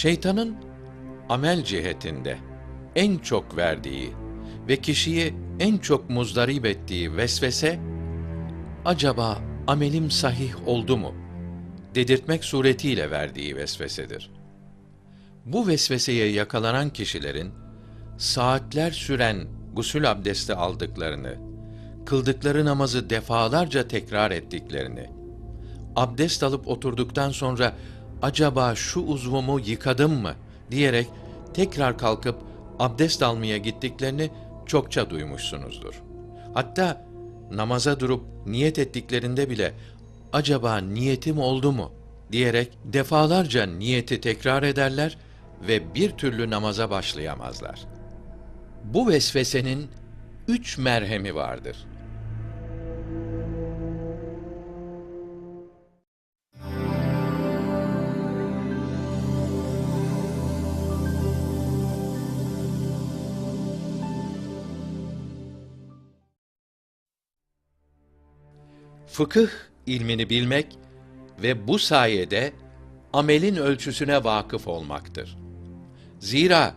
Şeytanın amel cihetinde en çok verdiği ve kişiyi en çok muzdarip ettiği vesvese, acaba amelim sahih oldu mu? dedirtmek suretiyle verdiği vesvesedir. Bu vesveseye yakalanan kişilerin, saatler süren gusül abdesti aldıklarını, kıldıkları namazı defalarca tekrar ettiklerini, abdest alıp oturduktan sonra acaba şu uzvumu yıkadım mı diyerek tekrar kalkıp abdest almaya gittiklerini çokça duymuşsunuzdur. Hatta namaza durup niyet ettiklerinde bile acaba niyetim oldu mu diyerek defalarca niyeti tekrar ederler ve bir türlü namaza başlayamazlar. Bu vesvesenin üç merhemi vardır. Fıkıh ilmini bilmek ve bu sayede amelin ölçüsüne vakıf olmaktır. Zira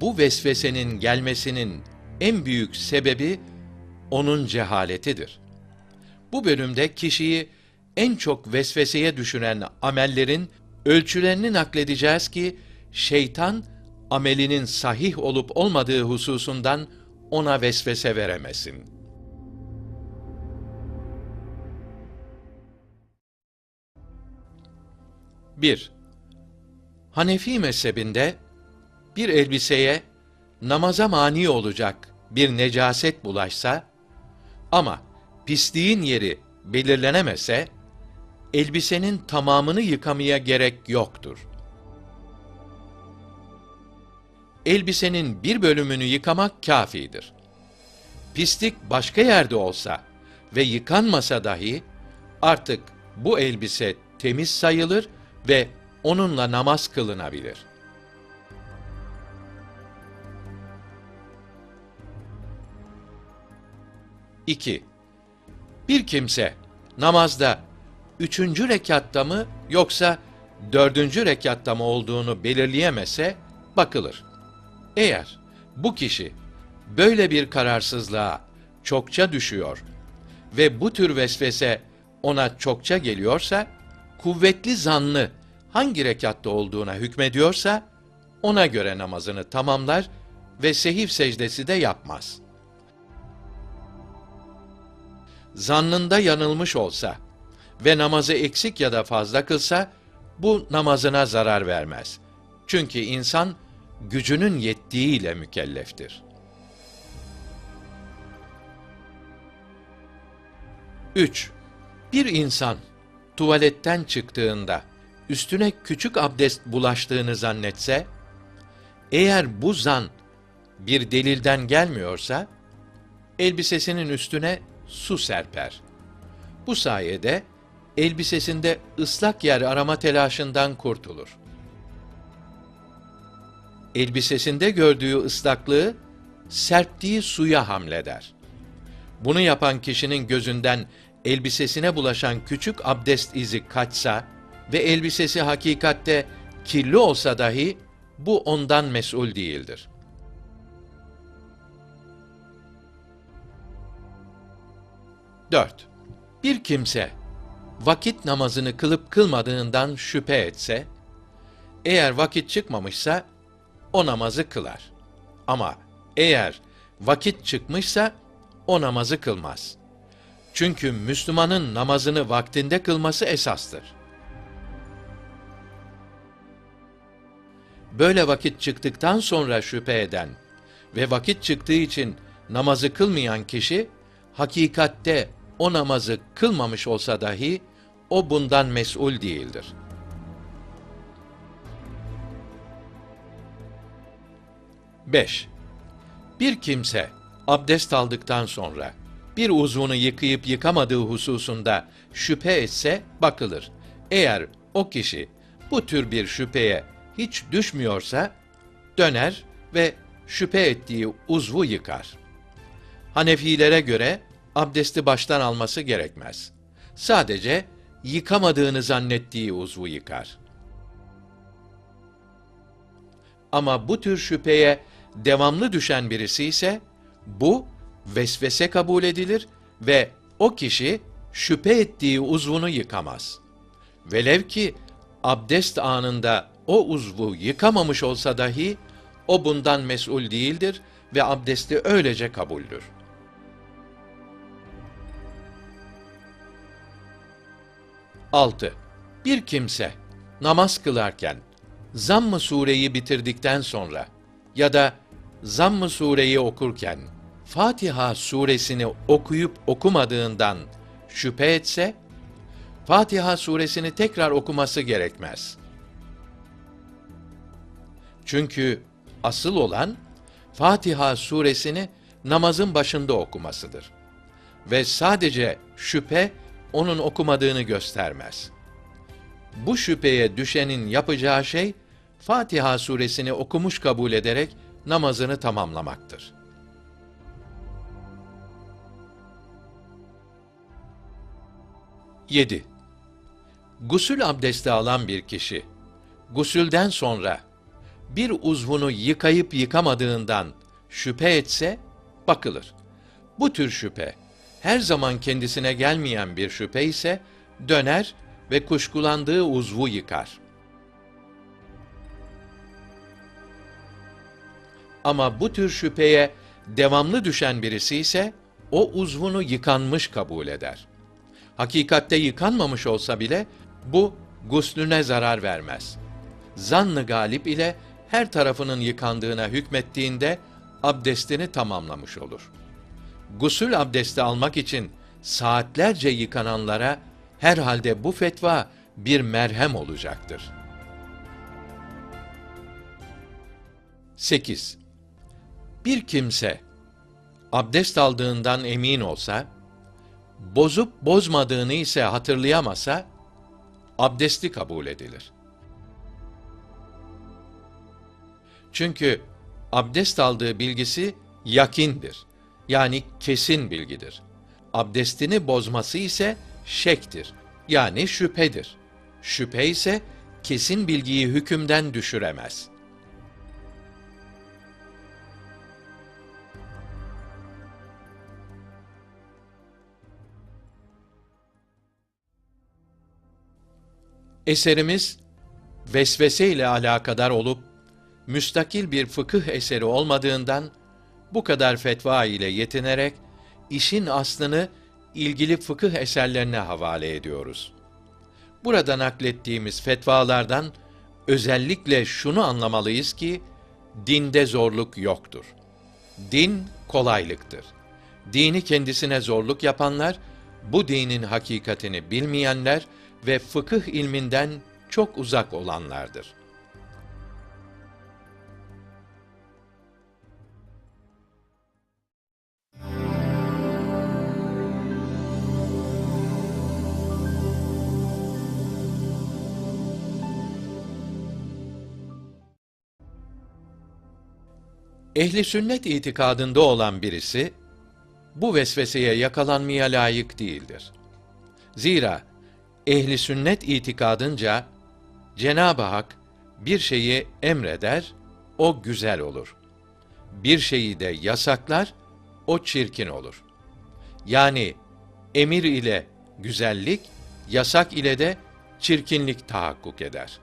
bu vesvesenin gelmesinin en büyük sebebi onun cehaletidir. Bu bölümde kişiyi en çok vesveseye düşüren amellerin ölçülerini nakledeceğiz ki şeytan amelinin sahih olup olmadığı hususundan ona vesvese veremesin. Bir, Hanefi mezhebinde bir elbiseye namaza mani olacak bir necaset bulaşsa ama pisliğin yeri belirlenemese elbisenin tamamını yıkamaya gerek yoktur. Elbisenin bir bölümünü yıkamak kafidir. Pislik başka yerde olsa ve yıkanmasa dahi artık bu elbise temiz sayılır ve onunla namaz kılınabilir. İki, bir kimse namazda üçüncü rekatta mı yoksa dördüncü rekatta mı olduğunu belirleyemese bakılır. Eğer bu kişi böyle bir kararsızlığa çokça düşüyor ve bu tür vesvese ona çokça geliyorsa, kuvvetli zanlı hangi rekatta olduğuna hükmediyorsa, ona göre namazını tamamlar ve sehif secdesi de yapmaz. Zannında yanılmış olsa ve namazı eksik ya da fazla kılsa, bu namazına zarar vermez. Çünkü insan, gücünün yettiğiyle mükelleftir. 3. Bir insan tuvaletten çıktığında üstüne küçük abdest bulaştığını zannetse, eğer bu zan bir delilden gelmiyorsa, elbisesinin üstüne su serper. Bu sayede elbisesinde ıslak yer arama telaşından kurtulur. Elbisesinde gördüğü ıslaklığı serptiği suya hamleder. Bunu yapan kişinin gözünden elbisesine bulaşan küçük abdest izi kaçsa ve elbisesi hakikatte kirli olsa dahi bu ondan mesul değildir. Dört. Bir kimse vakit namazını kılıp kılmadığından şüphe etse, eğer vakit çıkmamışsa o namazı kılar. Ama eğer vakit çıkmışsa o namazı kılmaz. Çünkü Müslümanın namazını vaktinde kılması esastır. Böyle vakit çıktıktan sonra şüphe eden ve vakit çıktığı için namazı kılmayan kişi, hakikatte o namazı kılmamış olsa dahi, o bundan mesul değildir. Beş. Bir kimse abdest aldıktan sonra bir uzvunu yıkayıp yıkamadığı hususunda şüphe etse bakılır. Eğer o kişi bu tür bir şüpheye hiç düşmüyorsa döner ve şüphe ettiği uzvu yıkar. Hanefilere göre abdesti baştan alması gerekmez. Sadece yıkamadığını zannettiği uzvu yıkar. Ama bu tür şüpheye devamlı düşen birisi ise bu vesvese kabul edilir ve o kişi şüphe ettiği uzvunu yıkamaz. Velev ki abdest anında o uzvu yıkamamış olsa dahi o bundan mesul değildir ve abdesti öylece kabuldür. Altı. Bir kimse namaz kılarken Zamm-ı sureyi bitirdikten sonra ya da Zamm-ı sureyi okurken Fatiha suresini okuyup okumadığından şüphe etse, Fatiha suresini tekrar okuması gerekmez. Çünkü asıl olan Fatiha suresini namazın başında okumasıdır. Ve sadece şüphe onun okumadığını göstermez. Bu şüpheye düşenin yapacağı şey Fatiha suresini okumuş kabul ederek namazını tamamlamaktır. Yedi. Gusül abdesti alan bir kişi, gusülden sonra bir uzvunu yıkayıp yıkamadığından şüphe etse, bakılır. Bu tür şüphe, her zaman kendisine gelmeyen bir şüphe ise, döner ve kuşkulandığı uzvu yıkar. Ama bu tür şüpheye devamlı düşen birisi ise, o uzvunu yıkanmış kabul eder. Hakikatte yıkanmamış olsa bile, bu guslüne zarar vermez. Zannı galip ile her tarafının yıkandığına hükmettiğinde abdestini tamamlamış olur. Gusül abdesti almak için saatlerce yıkananlara herhalde bu fetva bir merhem olacaktır. 8. Bir kimse abdest aldığından emin olsa, bozup bozmadığını ise hatırlayamasa, abdesti kabul edilir. Çünkü abdest aldığı bilgisi yakindir. Yani kesin bilgidir. Abdestini bozması ise şektir. Yani şüphedir. Şüphe ise kesin bilgiyi hükümden düşüremez. Eserimiz vesvese ile alakadar olup müstakil bir fıkıh eseri olmadığından bu kadar fetva ile yetinerek işin aslını ilgili fıkıh eserlerine havale ediyoruz. Burada naklettiğimiz fetvalardan özellikle şunu anlamalıyız ki dinde zorluk yoktur. Din kolaylıktır. Dini kendisine zorluk yapanlar bu dinin hakikatini bilmeyenler ve fıkıh ilminden çok uzak olanlardır. Ehli sünnet itikadında olan birisi bu vesveseye yakalanmaya layık değildir. Zira ehli sünnet itikadınca Cenab-ı Hak bir şeyi emreder, o güzel olur. Bir şeyi de yasaklar, o çirkin olur. Yani emir ile güzellik, yasak ile de çirkinlik tahakkuk eder.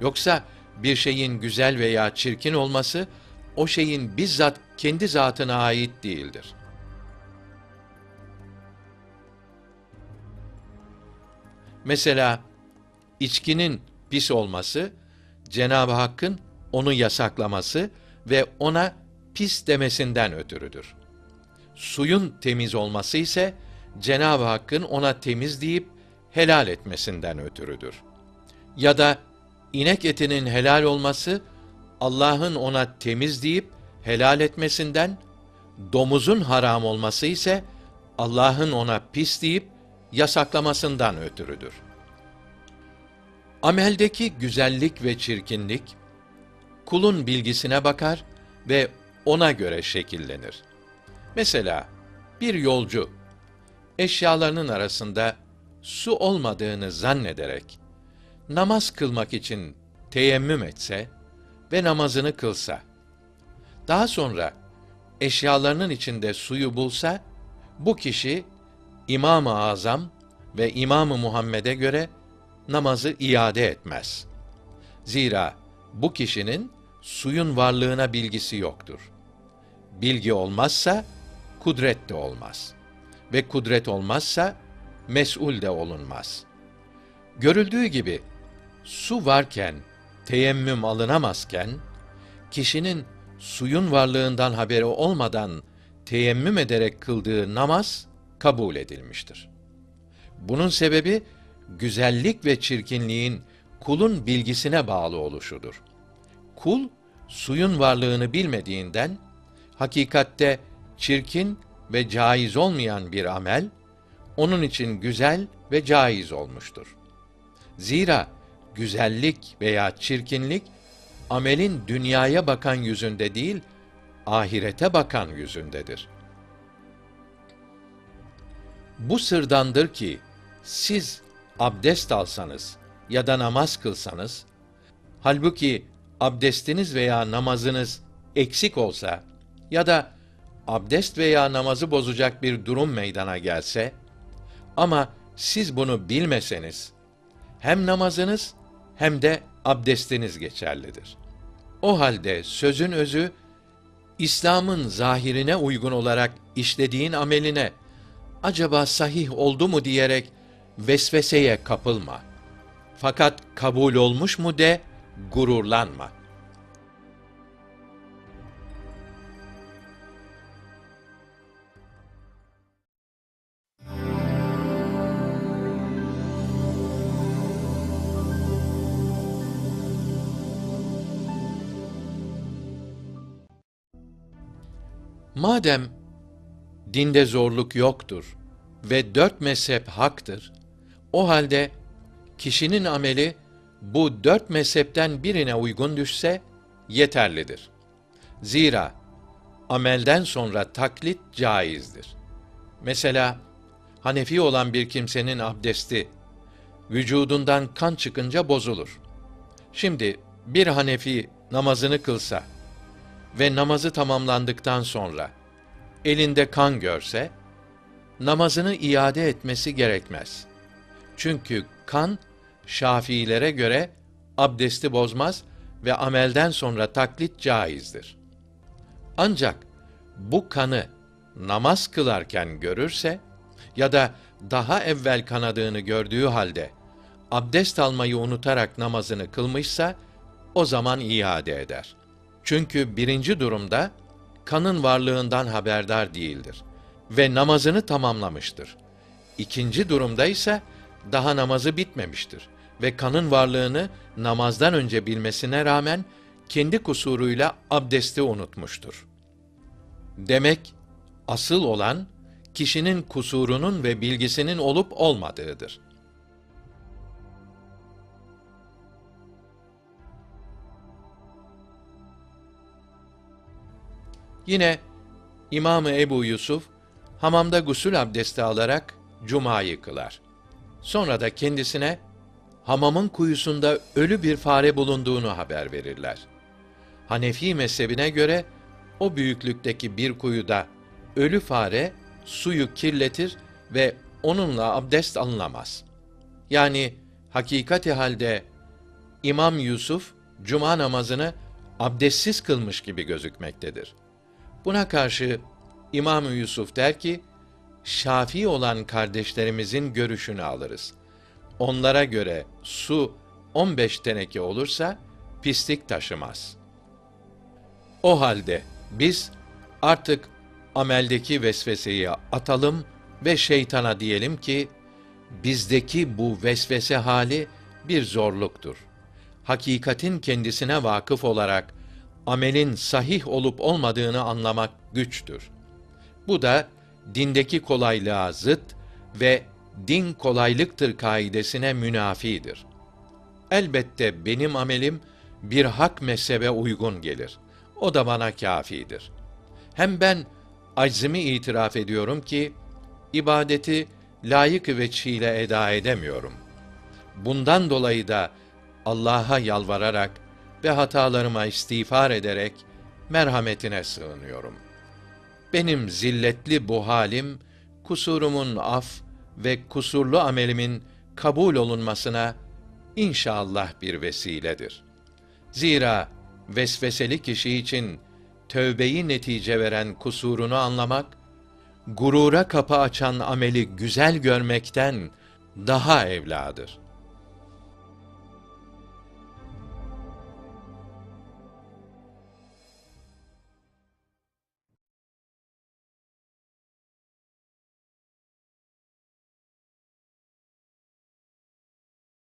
Yoksa bir şeyin güzel veya çirkin olması o şeyin bizzat kendi zatına ait değildir. Mesela içkinin pis olması Cenab-ı Hakk'ın onu yasaklaması ve ona pis demesinden ötürüdür. Suyun temiz olması ise Cenab-ı Hakk'ın ona temiz deyip helal etmesinden ötürüdür. Ya da inek etinin helal olması Allah'ın ona temiz deyip helal etmesinden, domuzun haram olması ise Allah'ın ona pis deyip yasaklamasından ötürüdür. Ameldeki güzellik ve çirkinlik, kulun bilgisine bakar ve ona göre şekillenir. Mesela bir yolcu, eşyalarının arasında su olmadığını zannederek, namaz kılmak için teyemmüm etse, ve namazını kılsa, daha sonra eşyalarının içinde suyu bulsa, bu kişi İmam-ı Azam ve İmam-ı Muhammed'e göre namazı iade etmez. Zira bu kişinin suyun varlığına bilgisi yoktur. Bilgi olmazsa kudret de olmaz ve kudret olmazsa mesul de olunmaz. Görüldüğü gibi su varken teyemmüm alınamazken kişinin suyun varlığından haberi olmadan teyemmüm ederek kıldığı namaz kabul edilmiştir. Bunun sebebi güzellik ve çirkinliğin kulun bilgisine bağlı oluşudur. Kul suyun varlığını bilmediğinden hakikatte çirkin ve caiz olmayan bir amel onun için güzel ve caiz olmuştur. Zira güzellik veya çirkinlik amelin dünyaya bakan yüzünde değil, ahirete bakan yüzündedir. Bu sırdandır ki siz abdest alsanız ya da namaz kılsanız, halbuki abdestiniz veya namazınız eksik olsa ya da abdest veya namazı bozacak bir durum meydana gelse ama siz bunu bilmeseniz hem namazınız hem de abdestiniz geçerlidir. O halde sözün özü İslam'ın zahirine uygun olarak işlediğin ameline acaba sahih oldu mu diyerek vesveseye kapılma. Fakat kabul olmuş mu de gururlanma. Madem dinde zorluk yoktur ve dört mezhep haktır, o halde kişinin ameli bu dört mezhepten birine uygun düşse yeterlidir. Zira amelden sonra taklit caizdir. Mesela Hanefi olan bir kimsenin abdesti vücudundan kan çıkınca bozulur. Şimdi bir Hanefi namazını kılsa ve namazı tamamlandıktan sonra elinde kan görse namazını iade etmesi gerekmez. Çünkü kan Şafiilere göre abdesti bozmaz ve amelden sonra taklit caizdir. Ancak bu kanı namaz kılarken görürse ya da daha evvel kanadığını gördüğü halde abdest almayı unutarak namazını kılmışsa o zaman iade eder. Çünkü birinci durumda kanın varlığından haberdar değildir ve namazını tamamlamıştır. İkinci durumda ise daha namazı bitmemiştir ve kanın varlığını namazdan önce bilmesine rağmen kendi kusuruyla abdesti unutmuştur. Demek asıl olan kişinin kusurunun ve bilgisinin olup olmadığıdır. Yine İmamı Ebu Yusuf hamamda gusül abdesti alarak cumayı kılar. Sonra da kendisine hamamın kuyusunda ölü bir fare bulunduğunu haber verirler. Hanefi mezhebine göre o büyüklükteki bir kuyuda ölü fare suyu kirletir ve onunla abdest alınamaz. Yani hakikati halde İmam Yusuf cuma namazını abdestsiz kılmış gibi gözükmektedir. Buna karşı İmam Yusuf der ki, Şafi olan kardeşlerimizin görüşünü alırız. Onlara göre su 15 teneke olursa pislik taşımaz. O halde biz artık ameldeki vesveseyi atalım ve şeytana diyelim ki bizdeki bu vesvese hali bir zorluktur. Hakikatin kendisine vakıf olarak amelin sahih olup olmadığını anlamak güçtür. Bu da dindeki kolaylığa zıt ve din kolaylıktır kaidesine münafidir. Elbette benim amelim bir hak mezhebe uygun gelir. O da bana kâfidir. Hem ben aczimi itiraf ediyorum ki ibadeti layık ve çiğle eda edemiyorum. Bundan dolayı da Allah'a yalvararak ve hatalarıma istiğfar ederek merhametine sığınıyorum. Benim zilletli bu halim kusurumun af ve kusurlu amelimin kabul olunmasına inşallah bir vesiledir. Zira vesveseli kişi için tövbeyi netice veren kusurunu anlamak, gurura kapı açan ameli güzel görmekten daha evladır.